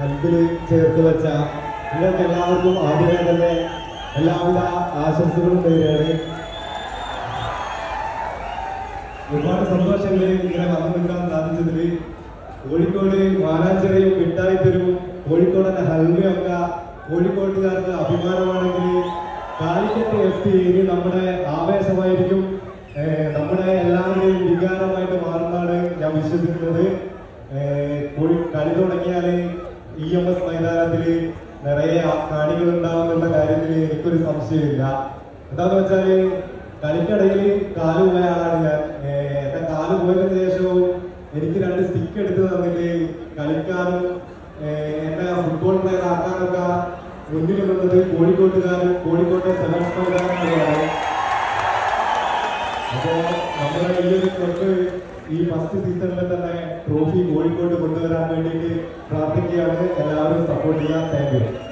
മുമ്പിൽ ചേർത്ത് വെച്ച നിങ്ങൾക്ക് എല്ലാവർക്കും ആദ്യമേ തന്നെ എല്ലാവിധ ആശംസകളും നേരുകയാണ്. ഒരുപാട് സന്തോഷങ്ങളിൽ ഇങ്ങനെ വന്നു നിൽക്കാൻ സാധിച്ചതിൽ കോഴിക്കോട് വാലാഞ്ചിറയും മിഠായിത്തെരുവും കോഴിക്കോടന്റെ ഹൽമയൊക്കെ കോഴിക്കോട്ടുകാർക്ക് അഭിമാനമാണെങ്കിൽ കാലിക്കറ്റ് എഫ് സി ഇനി നമ്മുടെ ആവേശമായിരിക്കും. നമ്മുടെ എല്ലാവരുടെയും വികാരമായിട്ട് മാറുന്നതാണ് ഞാൻ വിശ്വസിക്കുന്നത്. കോഴി കളി തുടങ്ങിയാൽ ഇ എം എസ് മൈതാനത്തിൽ നിറയെ കാണികൾ ഉണ്ടാവുന്നുള്ള കാര്യത്തിൽ എനിക്കൊരു സംശയമില്ല. എന്താന്ന് വെച്ചാൽ കളിക്കിടയിൽ കാൽ പോയ ആളാണ് ഞാൻ. എന്റെ കാൽ പോയതിനു ശേഷവും എനിക്ക് രണ്ട് സ്റ്റിക്ക് എടുത്ത് തന്നിട്ട് കളിക്കാനും എന്റെ ഫുട്ബോൾ പ്ലെയർ ആക്കാനൊക്കെ മുന്നിൽ നിന്നത് കോഴിക്കോട്ടുകാരും കോഴിക്കോട്ടെ മൈതാനങ്ങളാണ് അപ്പോ നമ്മുടെ ഈ ഒരു ക്ലബ്ബ് ഈ ഫസ്റ്റ് സീസണിൽ തന്നെ ട്രോഫി കോഴിക്കോട് കൊണ്ടുവരാൻ വേണ്ടിയിട്ട് പ്രാർത്ഥിക്കുകയാണ്. എല്ലാവരും സപ്പോർട്ട് ചെയ്യാൻ. Thank you